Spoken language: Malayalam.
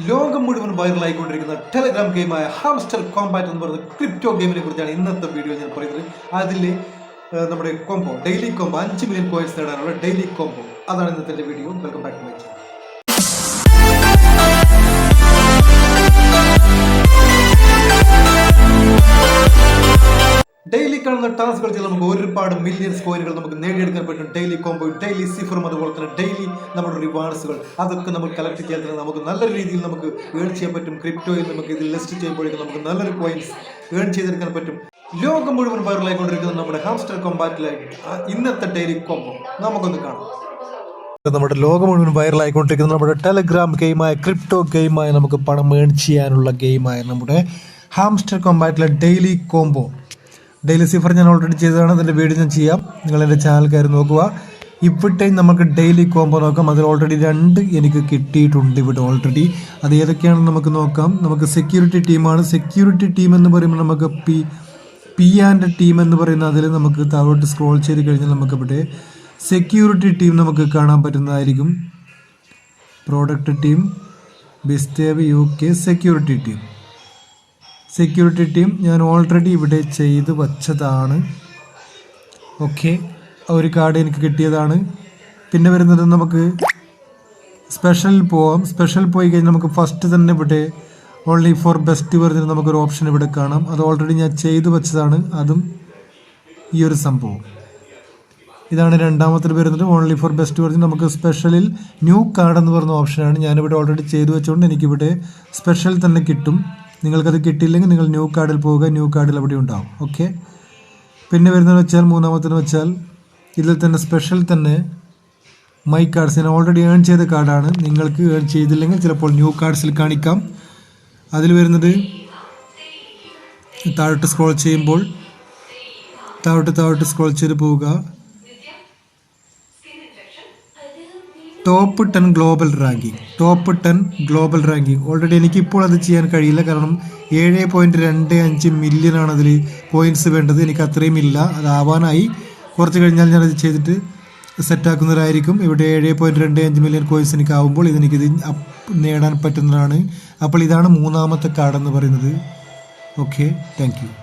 ലോകം മുഴുവൻ വൈറലായിക്കൊണ്ടിരിക്കുന്ന ടെലഗ്രാം ഗെയിമായ ഹാംസ്റ്റർ കോമ്പാറ്റ് എന്ന് പറയുന്ന ക്രിപ്റ്റോ ഗെയിമിനെ കുറിച്ചാണ് ഇന്നത്തെ വീഡിയോ ഞാൻ പറയുന്നത്. അതിൽ നമ്മുടെ കോംബോ ഡെയിലി കോംബോ അഞ്ച് മില്യൺ കോയിൻസ് നേടാനുള്ള ഡെയിലി കോംബോ അതാണ് ഇന്നത്തെ video welcome back to my channel daily കാണുന്ന ടാസ്കുകൾ ചെയ്ത് നമുക്ക് ഒരുപാട് മില്യൺസ് കോയിനുകൾ നമുക്ക് നേടിയെടുക്കാൻ പറ്റും. ഡെയിലി കോംബോ ഡെയിലി സിഫറും അതുപോലെ തന്നെ ഡെയിലി നമ്മുടെ റിവാർഡ്സുകൾ അതൊക്കെ നമ്മൾ കളക്ട് ചെയ്യാൻ തന്നെ നമുക്ക് നല്ല രീതിയിൽ നമുക്ക് ഏൺ ചെയ്യാൻ പറ്റും. ക്രിപ്റ്റോയിൽ നമുക്ക് ഇത് ലിസ്റ്റ് ചെയ്യുമ്പോഴേക്കും നമുക്ക് നല്ലൊരു കോയിൻസ് ഏൺ ചെയ്തെടുക്കാൻ പറ്റും. ലോകം മുഴുവൻ വൈറലായിക്കൊണ്ടിരിക്കുന്ന നമ്മുടെ ഹാംസ്റ്റർ കോമ്പാറ്റിലെ ഇന്നത്തെ ഡെയിലി കോംബോ നമുക്കൊന്ന് കാണാം. നമ്മുടെ ലോകം മുഴുവൻ വൈറലായിക്കൊണ്ടിരിക്കുന്ന നമ്മുടെ ടെലഗ്രാം ഗെയിമായ ക്രിപ്റ്റോ ഗെയിമായ നമുക്ക് പണം ഏൺ ചെയ്യാനുള്ള ഗെയിമായ നമ്മുടെ ഹാംസ്റ്റർ കോമ്പാറ്റിലെ ഡെയിലി കോംബോ ഡെയിലി സിഫർ ഞാൻ ഓൾറെഡി ചെയ്തതാണ്. അതിന്റെ വീഡിയോ ഞാൻ ചെയ്യാം. നിങ്ങൾ എന്റെ ചാനൽ കയറി നോക്കുക. ഇവിടെ നമുക്ക് ഡെയിലി കോംബോ നോക്കാം. അതിൽ ഓൾറെഡി രണ്ട് എനിക്ക് കിട്ടിയിട്ടുണ്ട് ഇവിടെ ഓൾറെഡി അത് ഏതൊക്കെയാണെന്ന് നമുക്ക് നോക്കാം. നമുക്ക് സെക്യൂരിറ്റി ടീമാണ് സെക്യൂരിറ്റി ടീം എന്ന് പറയുമ്പോൾ നമുക്ക് പി പി ആൻഡ് ടീം എന്ന് പറയുന്ന അതിൽ നമുക്ക് താഴോട്ട് സ്ക്രോൾ ചെയ്ത് കഴിഞ്ഞാൽ നമുക്ക് ഇവിടെ സെക്യൂരിറ്റി ടീം നമുക്ക് കാണാൻ പറ്റുന്നതായിരിക്കും. Product team ബിസ്റ്റേവ് U K security team security team ഞാൻ ഓൾറെഡി ഇവിടെ ചെയ്ത് വച്ചതാണ്. ഓക്കെ ഒരു കാർഡ് എനിക്ക് കിട്ടിയതാണ്. പിന്നെ വരുന്നത് നമുക്ക് സ്പെഷ്യൽ പോവാം. സ്പെഷ്യൽ പോയി കഴിഞ്ഞാൽ നമുക്ക് ഫസ്റ്റ് തന്നെ ഇവിടെ ഓൺലി ഫോർ ബെസ്റ്റ് പറഞ്ഞിട്ട് നമുക്കൊരു ഓപ്ഷൻ ഇവിടെ കാണാം. അത് ഓൾറെഡി ഞാൻ ചെയ്തു വെച്ചതാണ്. അതും ഈ ഒരു സംഭവം. ഇതാണ് രണ്ടാമത്തെ വരുന്നത്. ഓൺലി ഫോർ ബെസ്റ്റ് പറഞ്ഞ് നമുക്ക് സ്പെഷ്യലിൽ ന്യൂ കാർഡ് എന്ന് പറഞ്ഞ ഓപ്ഷനാണ് ഞാനിവിടെ ഓൾറെഡി ചെയ്തു വെച്ചുകൊണ്ട് എനിക്കിവിടെ സ്പെഷ്യൽ തന്നെ കിട്ടും. നിങ്ങൾക്കത് കിട്ടിയില്ലെങ്കിൽ നിങ്ങൾ ന്യൂ കാർഡിൽ പോവുക ന്യൂ കാർഡിൽ അവിടെ ഉണ്ടാവും. ഓക്കെ പിന്നെ വരുന്നതെന്ന് വെച്ചാൽ മൂന്നാമത്തെന്ന് വെച്ചാൽ ഇതിൽ തന്നെ സ്പെഷ്യൽ തന്നെ മൈ കാർഡ്സ് ഞാൻ ഓൾറെഡി ഏൺ ചെയ്ത കാർഡാണ്. നിങ്ങൾക്ക് ഏൺ ചെയ്തില്ലെങ്കിൽ ചിലപ്പോൾ ന്യൂ കാർഡ്സിൽ കാണിക്കാം. അതിൽ വരുന്നത് താഴോട്ട് സ്ക്രോൾ ചെയ്യുമ്പോൾ താഴോട്ട് താഴോട്ട് സ്ക്രോൾ ചെയ്ത് പോവുക. Top ten global ranking. Top ten global ranking. Already എനിക്കിപ്പോൾ അത് ചെയ്യാൻ കഴിയില്ല. കാരണം ഏഴ് പോയിന്റ് രണ്ട് അഞ്ച് മില്യൺ ആണ് അതിൽ പോയിന്റ്സ് വേണ്ടത്. എനിക്ക് അത്രയും ഇല്ല. അതാവാനായി കുറച്ച് കഴിഞ്ഞാൽ ഞാനത് ചെയ്തിട്ട് സെറ്റാക്കുന്നതായിരിക്കും ഇവിടെ ഏഴ് പോയിന്റ് രണ്ട് അഞ്ച് മില്യൺ കോയിൻസ് എനിക്ക് ആവുമ്പോൾ ഇതെനിക്കിത് നേടാൻ പറ്റുന്നതാണ്. അപ്പോൾ ഇതാണ് മൂന്നാമത്തെ കാർഡ് എന്ന് പറയുന്നത്. Okay thank